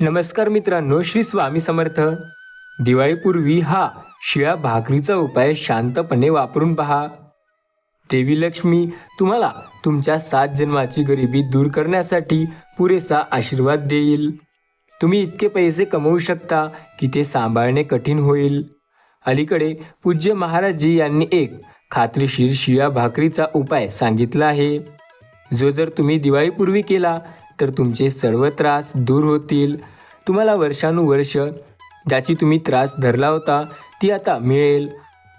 नमस्कार मित्रांनो श्री स्वामी समर्थ. दिवाळीपूर्वी हा शिळा भाकरीचा उपाय शांतपणे वापरून पहा. देवी लक्ष्मी तुम्हाला तुमच्या सात जन्माची गरिबी दूर करण्यासाठी पुरेसा आशीर्वाद देईल. तुम्ही इतके पैसे कमवू शकता की ते सांभाळणे कठीण होईल. अलीकडे पूज्य महाराजजी यांनी एक खात्रीशीर शिळा भाकरीचा उपाय सांगितला आहे. जो जर तुम्ही दिवाळीपूर्वी केला तर तुमचे सर्व त्रास दूर होतील. तुम्हाला वर्षानुवर्ष ज्याची तुम्ही त्रास धरला होता ती आता मिळेल.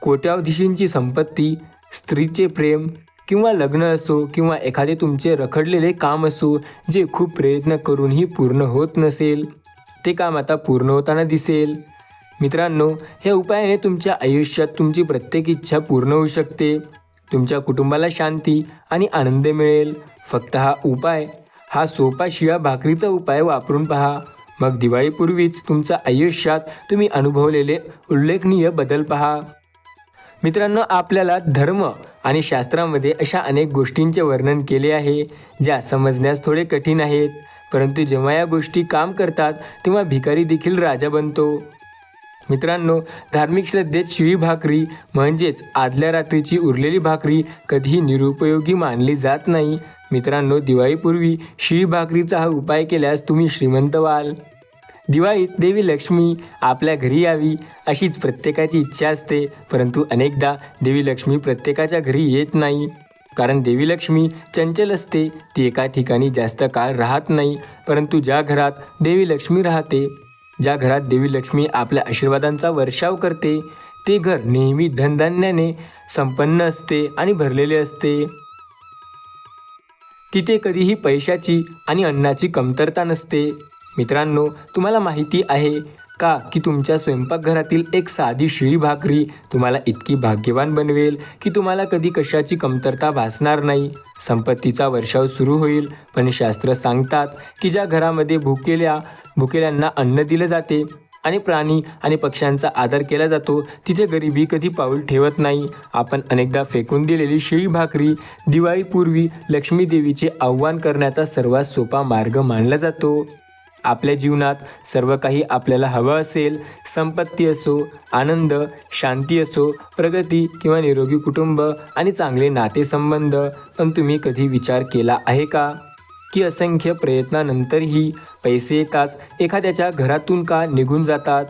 कोट्यावधीशींची संपत्ती स्त्रीचे प्रेम किंवा लग्न असो किंवा एखादे तुमचे रखडलेले काम असो जे खूप प्रयत्न करूनही पूर्ण होत नसेल ते काम आता पूर्ण होताना दिसेल. मित्रांनो ह्या उपायाने तुमच्या आयुष्यात तुमची प्रत्येक इच्छा पूर्ण होऊ शकते. तुमच्या कुटुंबाला शांती आणि आनंद मिळेल. फक्त हा उपाय हा सोपा शिळा भाकरीचा उपाय वापरून पहा. मग दिवाळीपूर्वीच तुमच्या आयुष्यात तुम्ही अनुभवलेले उल्लेखनीय बदल पहा. मित्रांनो आपल्याला धर्म आणि शास्त्रामध्ये अशा अनेक गोष्टींचे वर्णन केले आहे ज्या समजण्यास थोडे कठीण आहेत. परंतु जेव्हा या गोष्टी काम करतात तेव्हा भिकारी देखील राजा बनतो. मित्रांनो धार्मिक श्रद्धेत शिळी भाकरी म्हणजेच आदल्या रात्रीची उरलेली भाकरी कधीही निरुपयोगी मानली जात नाही. मित्रांनो दिवाळीपूर्वी शिळी भाकरीचा हा उपाय केल्यास तुम्ही श्रीमंत व्हाल. दिवाळीत देवी लक्ष्मी आपल्या घरी यावी अशीच प्रत्येकाची इच्छा असते परंतु अनेकदा देवी लक्ष्मी प्रत्येकाच्या घरी येत नाही. कारण देवी लक्ष्मी चंचल असते ती एका ठिकाणी जास्त काळ राहत नाही परंतु ज्या घरात देवी लक्ष्मी राहते ज्या घरात देवी लक्ष्मी आपल्या आशीर्वादांचा वर्षाव करते ते घर नेहमी धनधान्याने संपन्न असते आणि भरलेले असते. तिथे कधीही पैशाची आणि अन्नाची कमतरता नसते. मित्रांनो तुम्हाला माहिती आहे का की तुमच्या स्वयंपाकघरातील एक साधी शिळी भाकरी तुम्हाला इतकी भाग्यवान बनवेल की तुम्हाला कधी कशाची कमतरता भासणार नाही. संपत्तीचा वर्षाव सुरू होईल पण शास्त्र सांगतात की ज्या घरामध्ये भुकेल्या भुकेल्यांना अन्न दिलं जाते आणि प्राणी आणि पक्ष्यांचा आदर केला जातो. तिथे गरिबी कधी पाऊल ठेवत नाही. आपण अनेकदा फेकून दिलेली शिळी भाकरी दिवाळीपूर्वी लक्ष्मी देवीचे आव्हान करण्याचा सर्वात सोपा मार्ग मानला जातो. आपल्या जीवनात सर्व काही आपल्याला हवं असेल. संपत्ती असो आनंद शांती असो प्रगती किंवा निरोगी कुटुंब आणि चांगले नातेसंबंध. पण तुम्ही कधी विचार केला आहे का? की असंख्य प्रयत्नानंतरही पैसे येताच एखाद्याच्या घरातून का निघून जातात?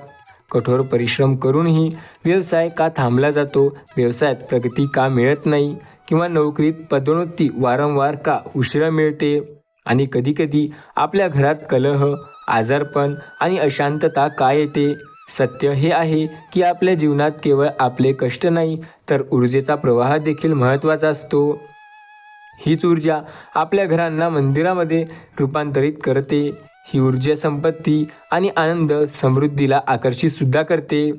कठोर परिश्रम करूनही व्यवसाय का थांबला जातो? व्यवसायात प्रगती का मिळत नाही? किंवा नोकरीत पदोन्नती वारंवार का उशिरा मिळते? आणि कधीकधी आपल्या घरात कलह आजारपण आणि अशांतता का येते? सत्य हे आहे की आपल्या जीवनात केवळ आपले कष्ट नाही तर ऊर्जेचा प्रवाह देखील महत्त्वाचा असतो. हीच ऊर्जा आपल्या घरांना मंदिरामध्ये रूपांतरित करते. ही ऊर्जा संपत्ती आणि आनंद समृद्धीला आकर्षित सुद्धा करते.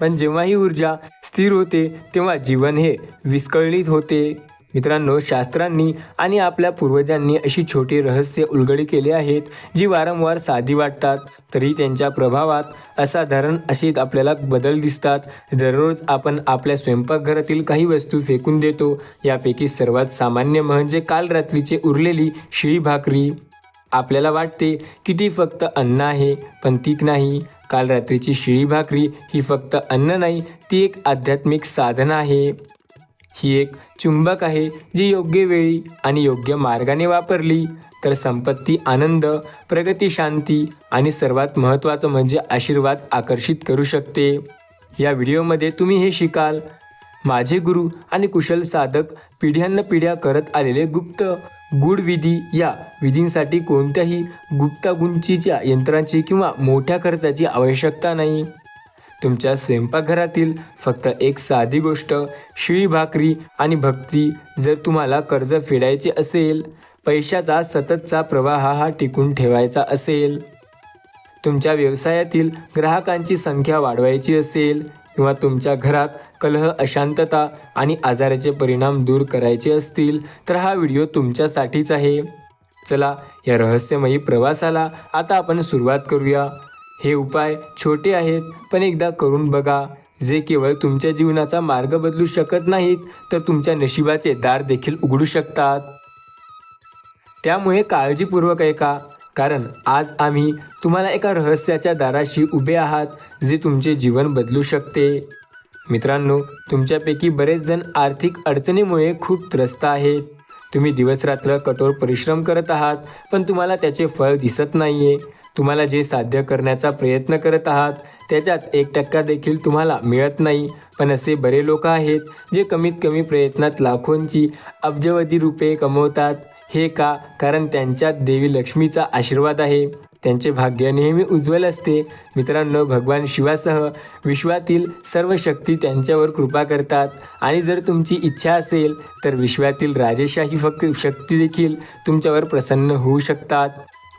पण जेव्हा ही ऊर्जा स्थिर होते तेव्हा जीवन हे विस्कळीत होते. मित्रांनो शास्त्रांनी आणि आपल्या पूर्वजांनी अशी छोटी रहस्य उलगडी केली आहेत जी वारंवार साधी वाटतात. तरी त्यांच्या प्रभावात असाधारण असे आपल्याला बदल दिसतात. दररोज आपण आपल्या स्वयंपाकघरातील काही वस्तू फेकून देतो. यापैकी सर्वात सामान्य म्हणजे काल रात्रीचे उरलेली शिळी भाकरी. आपल्याला वाटते की ती फक्त अन्न आहे पण तीक नाही. काल रात्रीची शिळी भाकरी ही फक्त अन्न नाही ती एक आध्यात्मिक साधन आहे. ही एक चुंबक आहे जी योग्य वेळी आणि योग्य मार्गाने वापरली. तर संपत्ती आनंद प्रगती शांती आणि सर्वात महत्त्वाचं म्हणजे आशीर्वाद आकर्षित करू शकते. या व्हिडिओमध्ये तुम्ही हे शिकाल. माझे गुरु आणि कुशल साधक पिढ्यानपिढ्या करत आलेले गुप्त गुढ विधी या विधींसाठी कोणत्याही गुप्तागुंचीच्या यंत्रांची किंवा मोठ्या खर्चाची आवश्यकता नाही. तुमच्या स्वयंपाकघरातील फक्त एक साधी गोष्ट शिळी भाकरी आणि भक्ती जर तुम्हाला कर्ज फेडायचे असेल पैशाचा सततचा प्रवाह हा टिकून ठेवायचा असेल. तुमच्या व्यवसायातील ग्राहकांची संख्या वाढवायची असेल किंवा तुमच्या घरात कलह अशांतता आणि आजाराचे परिणाम दूर करायचे असतील तर हा व्हिडिओ तुमच्यासाठीच आहे. चला या रहस्यमयी प्रवासाला आता आपण सुरुवात करूया. हे उपाय छोटे आहेत पण एकदा करून बघा. जे केवळ तुमच्या जीवनाचा मार्ग बदलू शकत नाहीत तर तुमच्या नशिबाचे दार देखील उघडू शकतात. त्यामुळे काळजीपूर्वक ऐका कारण आज आम्ही तुम्हाला एका रहस्याच्या दाराशी उभे आहात जे तुमचे जीवन बदलू शकते. मित्रांनो तुमच्यापैकी बरेच जण आर्थिक अडचणीमुळे खूप त्रस्त आहेत. तुम्ही दिवसरात्र कठोर परिश्रम करत आहात पण तुम्हाला त्याचे फळ दिसत नाहीये. तुम्हाला जे साध्य करण्याचा प्रयत्न करत आहात त्याच्यात एक टक्का देखील तुम्हाला मिळत नाही. पण असे बरे लोक आहेत जे कमीत कमी प्रयत्नात लाखोंची अब्जवधी रुपये कमवतात. हे का? कारण त्यांच्यात देवी लक्ष्मीचा आशीर्वाद आहे. त्यांचे भाग्य नेहमी उज्ज्वल असते. मित्रांनो भगवान शिवासह विश्वातील सर्व शक्ती त्यांच्यावर कृपा करतात. आणि जर तुमची इच्छा असेल तर विश्वातील राजेशाही फक्त शक्ती देखील तुमच्यावर प्रसन्न होऊ शकतात.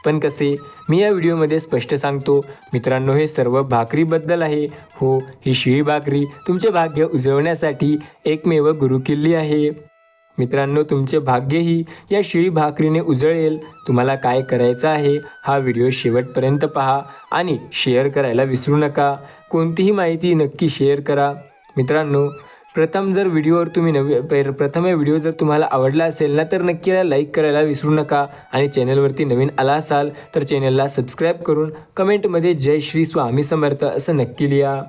पण कसे? मी या व्हिडिओमध्ये स्पष्ट सांगतो. मित्रांनो हे सर्व भाकरीबद्दल आहे. हो ही शिळी भाकरी तुमचे भाग्य उजळवण्यासाठी एकमेव गुरुकिल्ली आहे. मित्रांनो तुमचे भाग्यही या शिळी भाकरीने उजळेल. तुम्हाला काय करायचं आहे हा व्हिडिओ शेवटपर्यंत पहा आणि शेअर करायला विसरू नका. कोणतीही माहिती नक्की शेअर करा. मित्रांनो प्रथम जर व्हिडिओवर तुम्ही नवी प्रथम हा व्हिडिओ जर तुम्हाला आवडला असेल ना तर नक्की लाईक करायला विसरू नका. आणि चॅनलवरती नवीन आला असाल तर चॅनलला सबस्क्राईब करून कमेंटमध्ये जय श्री स्वामी समर्थ असं नक्की लिहा.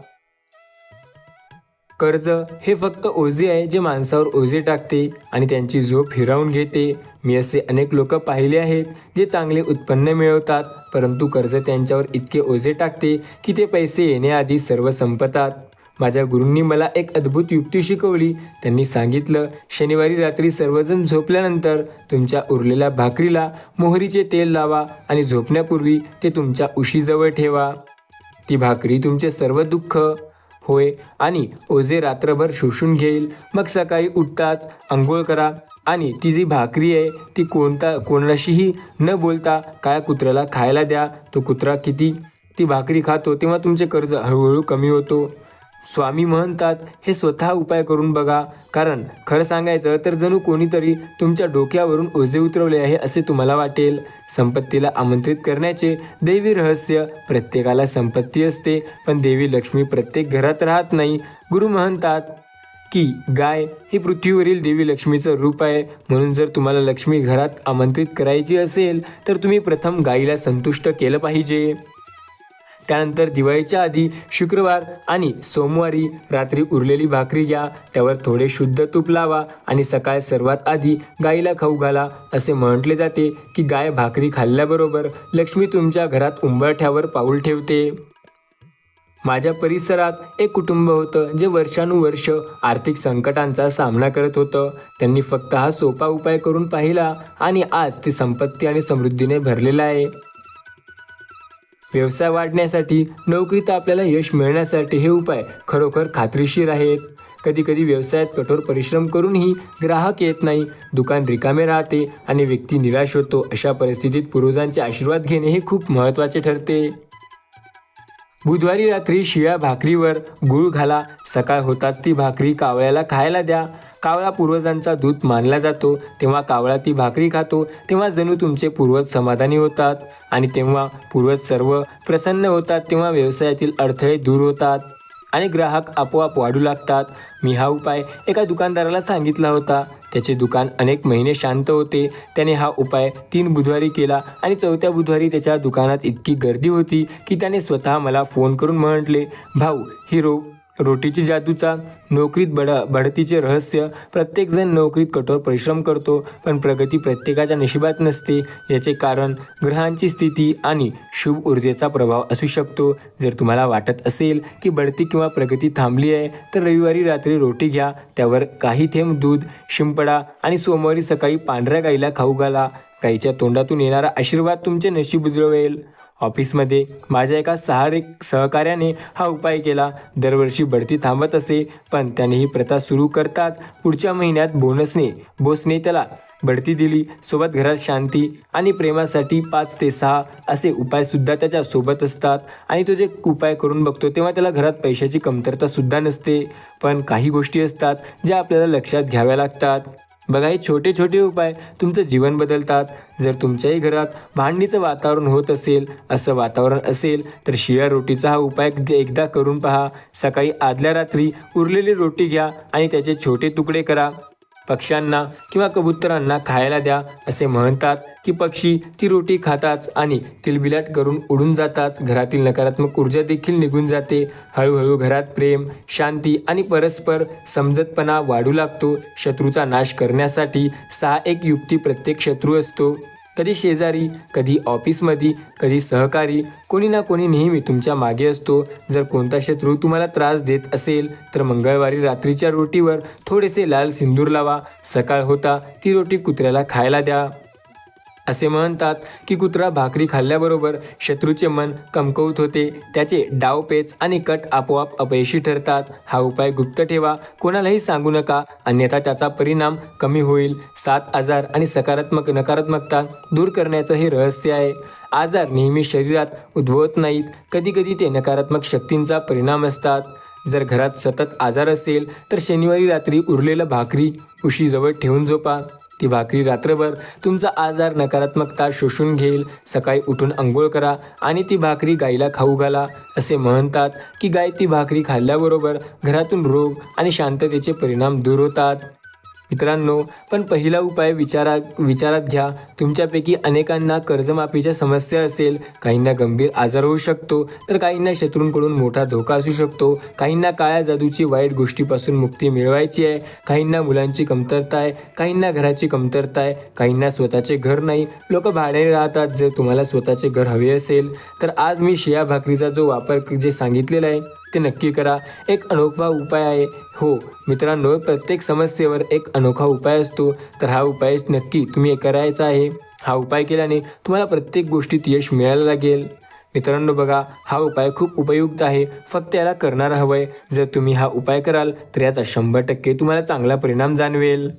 कर्ज हे फक्त ओझे आहे जे माणसावर ओझे टाकते आणि त्यांची झोप हिरावून घेते. मी असे अनेक लोक पाहिले आहेत जे चांगले उत्पन्न मिळवतात परंतु कर्ज त्यांच्यावर इतके ओझे टाकते की ते पैसे येण्याआधी सर्व संपतात. माझ्या गुरूंनी मला एक अद्भुत युक्ती शिकवली. त्यांनी सांगितलं शनिवारी रात्री सर्वजण झोपल्यानंतर तुमच्या उरलेल्या भाकरीला मोहरीचे तेल लावा आणि झोपण्यापूर्वी ते तुमच्या उशीजवळ ठेवा. ती भाकरी तुमचे सर्व दुःख होय आणि ओझे रात्रभर शोषून घेईल. मग सकाळी उठताच आंघोळ करा. आणि ती जी भाकरी आहे ती कोणता कोणाशीही न बोलता काय कुत्र्याला खायला द्या. तो कुत्रा किती ती भाकरी खातो तेव्हा तुमचे कर्ज हळूहळू कमी होतो. स्वामी म्हणतात हे स्वतः उपाय करून बघा कारण खरं सांगायचं तर जणू कोणीतरी तुमच्या डोक्यावरून ओझे उतरवले आहे असे तुम्हाला वाटेल. संपत्तीला आमंत्रित करण्याचे देवी रहस्य प्रत्येकाला संपत्ती असते पण देवी लक्ष्मी प्रत्येक घरात राहत नाही. गुरु म्हणतात की गाय ही पृथ्वीवरील देवी लक्ष्मीचं रूप आहे. म्हणून जर तुम्हाला लक्ष्मी घरात आमंत्रित करायची असेल तर तुम्ही प्रथम गायीला संतुष्ट केलं पाहिजे. त्यानंतर दिवाळीच्या आधी शुक्रवार आणि सोमवारी रात्री उरलेली भाकरी घ्या त्यावर थोडे शुद्ध तूप लावा आणि सकाळ सर्वात आधी गाईला खाऊ घाला. असे म्हटले जाते की गाय भाकरी खाल्ल्याबरोबर लक्ष्मी तुमच्या घरात उंबरठ्यावर पाऊल ठेवते. माझ्या परिसरात एक कुटुंब होतं जे वर्षानुवर्ष आर्थिक संकटांचा सामना करत होतं. त्यांनी फक्त हा सोपा उपाय करून पाहिला आणि आज ते संपत्ती आणि समृद्धीने भरलेलं आहे. व्यवसाय वाढण्यासाठी नोकरीत आपल्याला यश मिळण्यासाठी हे उपाय खरोखर खात्रीशीर आहेत. कधी कधी व्यवसायात कठोर परिश्रम करूनही ग्राहक येत नाही दुकान रिकामे राहते आणि व्यक्ती निराश होतो अशा परिस्थितीत पूर्वजांचे आशीर्वाद घेणे हे खूप महत्त्वाचे ठरते. बुधवारी रात्री शिळ्या भाकरीवर गूळ घाला सकाळ होताच ती भाकरी कावळ्याला खायला द्या. कावळा पूर्वजांचा दूत मानला जातो. तेव्हा कावळा ती भाकरी खातो. तेव्हा जणू तुमचे पूर्वज समाधानी होतात. आणि तेव्हा पूर्वज सर्व प्रसन्न होतात. तेव्हा व्यवसायातील अडथळे दूर होतात. आणि ग्राहक आपोआप वाढू लागतात. मी हा उपाय एका दुकानदाराला सांगितला होता. त्याचे दुकान अनेक महिने शांत होते. त्याने हा उपाय तीन बुधवारी केला आणि चौथ्या बुधवारी त्याच्या दुकानात इतकी गर्दी होती की त्याने स्वतः मला फोन करून म्हटले भाऊ ही रोग रोटीची जादूचा नोकरीत बड बढतीचे रहस्य प्रत्येकजण नोकरीत कठोर परिश्रम करतो पण प्रगती प्रत्येकाच्या नशिबात नसते. याचे कारण ग्रहांची स्थिती आणि शुभ ऊर्जेचा प्रभाव असू शकतो. जर तुम्हाला वाटत असेल की बढती किंवा प्रगती थांबली आहे तर रविवारी रात्री रोटी घ्या. त्यावर काही थेंब दूध शिंपडा आणि सोमवारी सकाळी पांढऱ्या गाईला खाऊ घाला. गाईच्या तोंडातून येणारा आशीर्वाद तुमचे नशीब उजळवेल. ऑफिसमध्ये माझ्या एका सहारे सहकार्याने हा उपाय केला. दरवर्षी बढती थांबत असे पण त्याने ही प्रथा सुरू करताच पुढच्या महिन्यात बोनसने बोसने त्याला बढती दिली. सोबत घरात शांती आणि प्रेमासाठी पाच ते सहा असे उपायसुद्धा त्याच्या सोबत असतात. आणि तो जे उपाय करून बघतो तेव्हा त्याला घरात पैशाची कमतरतासुद्धा नसते. पण काही गोष्टी असतात ज्या आपल्याला लक्षात घ्याव्या लागतात. बघा हे छोटे छोटे उपाय तुमचं जीवन बदलतात. जर तुमच्याही घरात भांडणीचं वातावरण होत असेल असं वातावरण असेल तर शिळ्या रोटीचा हा उपाय एकदा- एकदा करून पहा. सकाळी आदल्या रात्री उरलेली रोटी घ्या आणि त्याचे छोटे तुकडे करा. पक्ष्यांना किंवा कबुतरांना खायला द्या असे म्हणतात की पक्षी ती रोटी खाताच आणि तिलबिलाट करून उडून जाताच घरातील नकारात्मक ऊर्जा देखील निघून जाते. हळूहळू घरात प्रेम शांती आणि परस्पर समजतपणा वाढू लागतो. शत्रूचा नाश करण्यासाठी सहा एक युक्ती प्रत्येक शत्रू असतो. कधी शेजारी कधी ऑफिसमध्ये कधी सहकारी कोणी ना कोणी नेहमी तुमच्या मागे असतो. जर कोणता शत्रू तुम्हाला त्रास देत असेल तर मंगळवारी रात्रीच्या रोटीवर थोडेसे लाल सिंदूर लावा. सकाळ होता ती रोटी कुत्र्याला खायला द्या. असे म्हणतात की कुत्रा भाकरी खाल्ल्याबरोबर शत्रूचे मन कमकवत होते. त्याचे डावपेच आणि कट आपोआप अपयशी ठरतात. हा उपाय गुप्त ठेवा. कोणालाही सांगू नका. अन्यथा त्याचा परिणाम कमी होईल. सात आजार आणि सकारात्मक नकारात्मकता दूर करण्याचं हे रहस्य आहे. आजार नेहमी शरीरात उद्भवत नाहीत. कधीकधी ते नकारात्मक शक्तींचा परिणाम असतात. जर घरात सतत आजार असेल तर शनिवारी रात्री उरलेलं भाकरी उशीजवळ ठेवून झोपा. ती भाकरी रात्रभर तुमचा आजार नकारात्मकता शोषून घेईल. सकाळी उठून अंघोळ करा आणि ती भाकरी गाईला खाऊ घाला असे म्हणतात की गाय ती भाकरी खाल्ल्याबरोबर घरातून रोग आणि शांततेचे परिणाम दूर होतात. मित्रांनो पण पहिला उपाय विचारा विचारात घ्या. तुमच्यापैकी अनेकांना कर्जमाफीच्या समस्या असेल. काहींना गंभीर आजार होऊ शकतो. तर काहींना शत्रूंकडून मोठा धोका असू शकतो. काहींना काळ्या जादूची वाईट गोष्टीपासून मुक्ती मिळवायची आहे. काहींना मुलांची कमतरता आहे. काहींना घराची कमतरता आहे. काहींना स्वतःचे घर नाही. लोक भाड्याने राहतात. जर तुम्हाला स्वतःचे घर हवे असेल तर आज मी शिया भाकरीचा जो वापर जे सांगितलेला आहे ते नक्की करा. एक अनोखा उपाय आहे. हो मित्रांनो प्रत्येक समस्येवर एक अनोखा उपाय असतो. तर हा उपाय नक्की तुम्ही करायचा आहे. हा उपाय केल्याने तुम्हाला प्रत्येक गोष्टीत यश मिळायला लागेल. मित्रांनो बघा हा उपाय खूप उपयुक्त आहे. फक्त याला करणार हवं आहे जर तुम्ही हा उपाय कराल तर याचा शंभर टक्के तुम्हाला चांगला परिणाम जाणवेल.